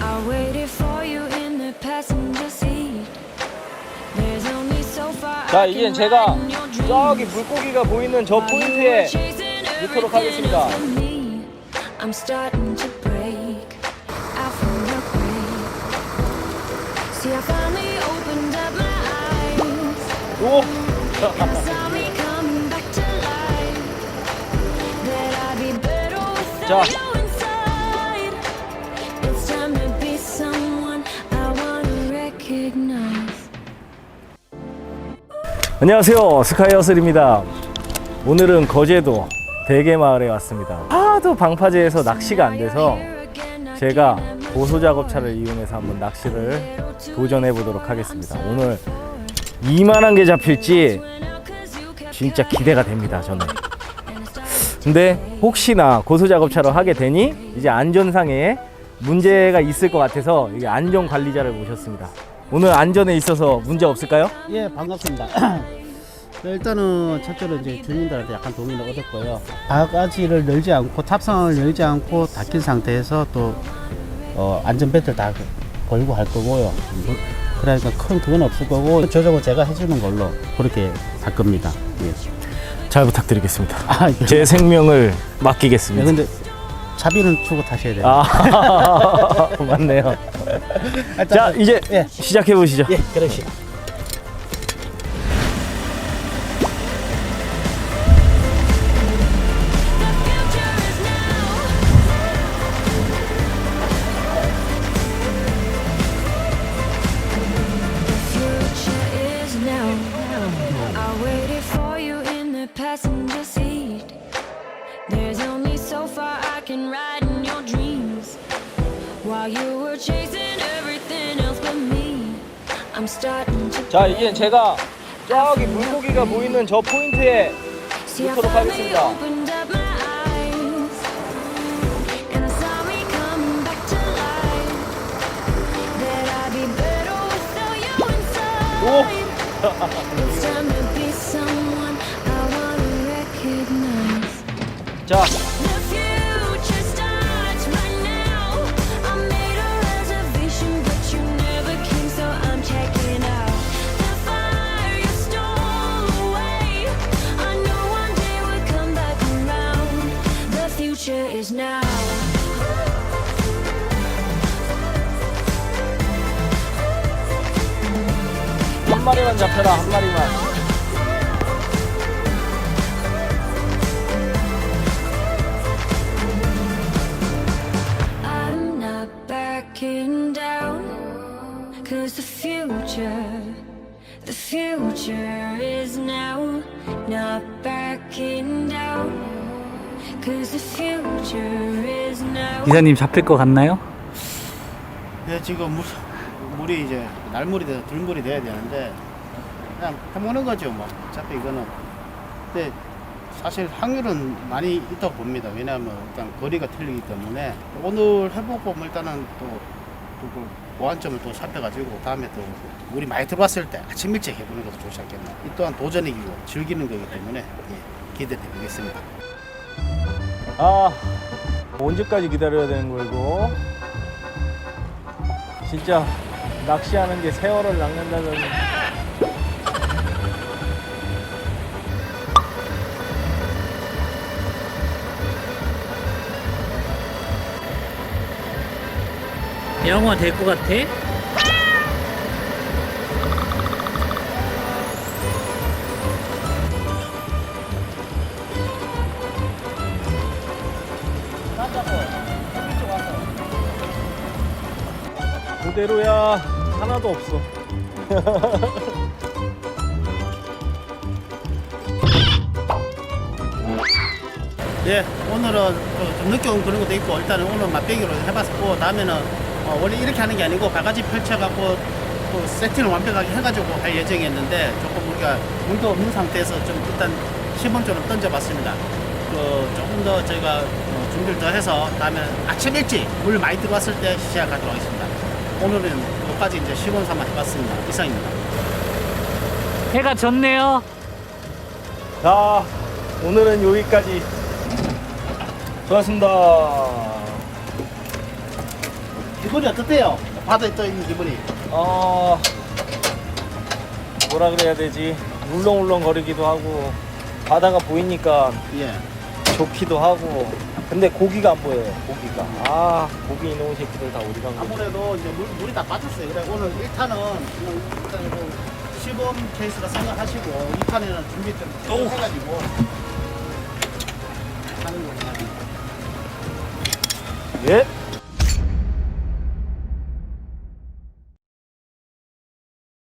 I waited for you in the passenger seat. There's only so far 자, 이제 제가. 저기 물고기가 보이는 저 포인트에 넣도록 everything 하겠습니다. else but me, I'm starting to break out from the grave. See, I finally opened up my eyes. 오! And I saw me coming back to life. That I'd be better 자. you 안녕하세요. 스카이어슬입니다. 오늘은 거제도 대게마을에 왔습니다. 하도 방파제에서 낚시가 안 돼서 제가 고소작업차를 이용해서 한번 낚시를 도전해 보도록 하겠습니다. 오늘 이만한 게 잡힐지 진짜 기대가 됩니다 저는. 근데 혹시나 고소 작업차로 하게 되니 이제 안전상에 문제가 있을 것 같아서 이게 안전 관리자를 모셨습니다 오늘 안전에 있어서 문제 없을까요? 예, 반갑습니다. 네, 일단은 첫째로 이제 주민들한테 약간 동의를 얻었고요. 바가지를 열지 않고 탑승을 열지 않고 닫힌 상태에서 또 어, 안전벨트를 다 걸고 할 거고요. 물- 그러니까 큰 그건 없을 거고 조정은 제가 해주는 걸로 그렇게 할 겁니다. 예. 잘 부탁드리겠습니다. 아, 예. 제 생명을 네, 맡기겠습니다. 근데 차비는 주고 타셔야 돼요. 아, 맞네요. 일단 자, 이제 예. 시작해 보시죠. 예, 그러시 자, 이제 제가 저기 물고기가 보이는 저 포인트에 finally 하겠습니다. opened up is now. 한 마리만 잡혀라, 한 마리만. I'm not backing down. Cause the future, the future is now. Not backing down. Cause the future is now. 이사님 잡힐 것 같나요? 네, 지금 물, 물이 이제 날물이 돼서 들물이 돼야 되는데 그냥 해보는 거죠 뭐. 어차피 이거는. 근데 사실 확률은 많이 있다고 봅니다. 왜냐하면 일단 거리가 틀리기 때문에. 오늘 해보고 뭐 일단은 또, 보안점을 또 살펴가지고 다음에 또 물이 많이 들어왔을 때 아침 일찍 해보는 것도 좋지 않겠나. 이 또한 도전이고 즐기는 거기 때문에 예, 기대해 보겠습니다 아, 언제까지 기다려야 되는 거야, 이거? 진짜 낚시하는 게 세월을 낚는다더니. 영화 될 것 같아? 그대로야 하나도 없어. 예, 오늘은 그좀 늦게 온 그런 것도 있고 일단은 오늘 맛배기로 해봤고 다음에는 어, 원래 이렇게 하는 게 아니고 바가지 펼쳐갖고 또 세팅을 완벽하게 해가지고 할 예정이었는데 조금 우리가 물도 없는 상태에서 좀 일단 시범적으로 던져봤습니다. 그 조금 더 저희가 어, 준비를 더 해서 다음에 아침 일찍 물 많이 들어왔을 때 시작하도록 하겠습니다. 오늘은 여기까지 이제 시범 삼아 해봤습니다. 이상입니다. 해가 졌네요. 자, 오늘은 여기까지. 수고하셨습니다. 기분이 어떻대요? 바다에 떠 있는 기분이. 어 뭐라 그래야 되지 울렁울렁 거리기도 하고 바다가 보이니까 예. 좋기도 하고. 근데 고기가 안 보여요 고기가. 아 고기 이놈의 새끼들 다 어디 간 거지 아무래도 이제 물, 물이 다 빠졌어요. 그래 오늘 1탄은 그냥 일단 뭐 시범 케이스라 생각하시고 2탄에는 준비 좀 해가지고. 하는 거예요. 예